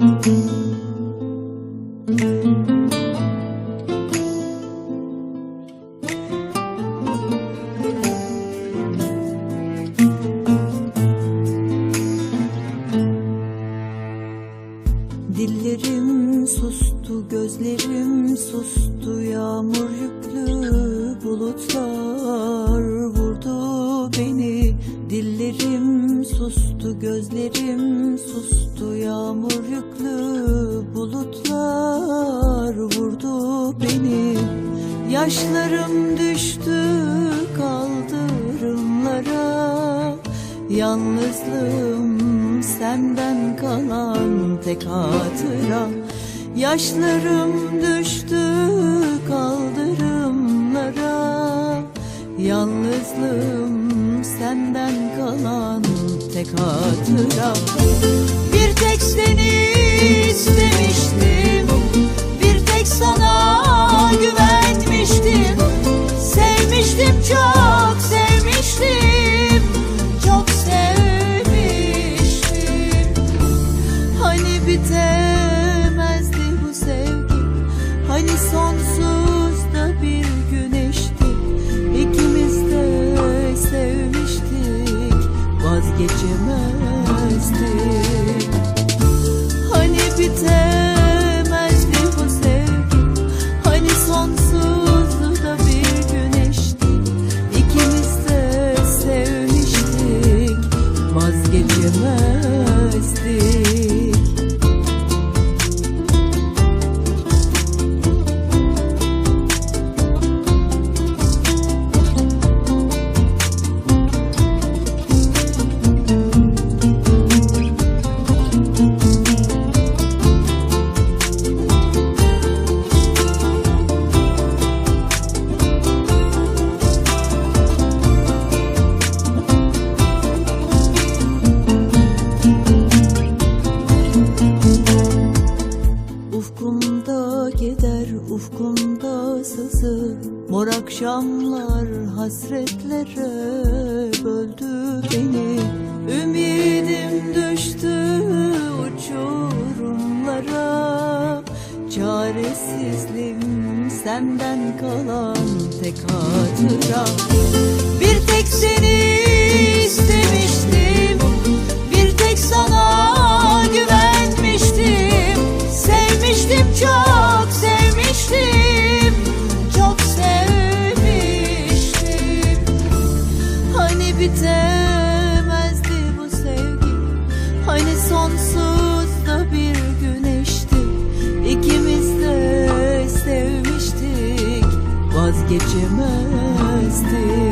Dillerim sustu, gözlerim sustu Yağmur yüklü gözlerim sustu Yağmur yüklü bulutlar vurdu beni. Yaşlarım düştü kaldırımlara. Yalnızlığım senden kalan tek hatıra. Yaşlarım düştü hatıra. Bir tek seni istemiştim Bir tek sana güvenmiştim. Sevmiştim çok sevmiştim Çok sevmiştim. Hani bitemezdi bu sevgi Hani sonsuz Vazgeçemezdik Hani bitemezdi Ufkumda gider ufkumda sızı. Mor akşamlar hasretlere böldü beni. Ümidim düştü uçurumlara. Çaresizliğim senden kalan tek hatıra. Bir tek seni bitemezdi bu sevgi. Hani sonsuz da bir güneşti. İkimiz de sevmiştik. Vazgeçemezdik